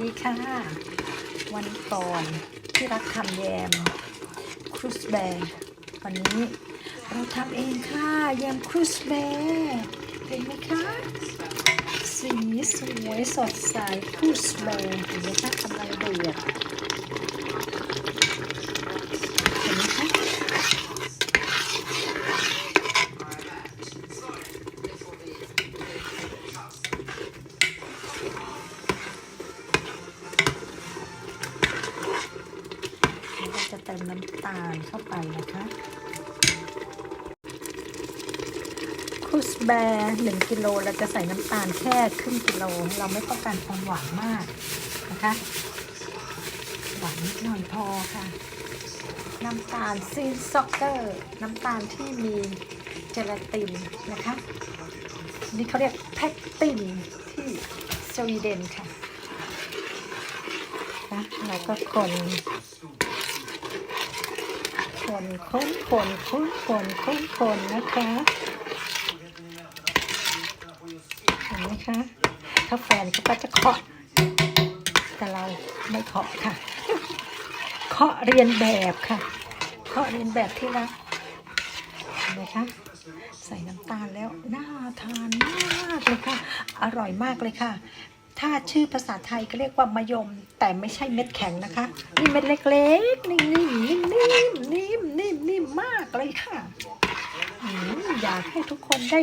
ดีค่ะ วันก่อนที่รักทำแยมครุสแบร์วันนี้เราทำเองค่ะแยมครุสแบร์เห็นไหมคะ สีสวยสดใสครุสแบร์เห็นไหมคะกำลังเดือดเห็นไหมคะ เราก็ จะเติมน้ำตาลเข้าไปนะคะคุสแบร์หนึ่งกิโลเราจะใส่น้ำตาลแค่ครึ่งกิโล เราไม่ต้องการความหวานมากนะคะ หวานนิดหน่อยพอค่ะ น้ำตาลซีนซ็อกเกอร์ น้ำตาลที่มีเจลาตินนะคะ นี่เขาเรียกแพคตินที่สวีเดนค่ะนะแล้วก็คน คนคนคนคนคนคนคนนะคะเห็นไหมคะถ้าแฟนเขาก็จะเคาะแต่เราไม่เคาะค่ะเคาะเรียนแบบค่ะเคาะเรียนแบบที่รักเห็นไหมคะใส่น้ำตาลแล้วน่าทานมากเลยค่ะ อร่อยมากเลยค่ะ ถ้าชื่อภาษาไทยก็เรียกว่ามะยม แต่ไม่ใช่เม็ดแข็งนะคะ นี่เม็ดเล็กๆ นิ่มๆนิ่มๆนิ่มๆนิ่มๆนิ่มมากเลยค่ะอืมอยากให้ทุกคนได้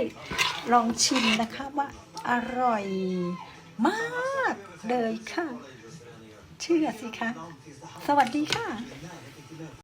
ลองชิมนะคะว่าอร่อยมากเลยค่ะ เชื่อสิคะ สวัสดีค่ะ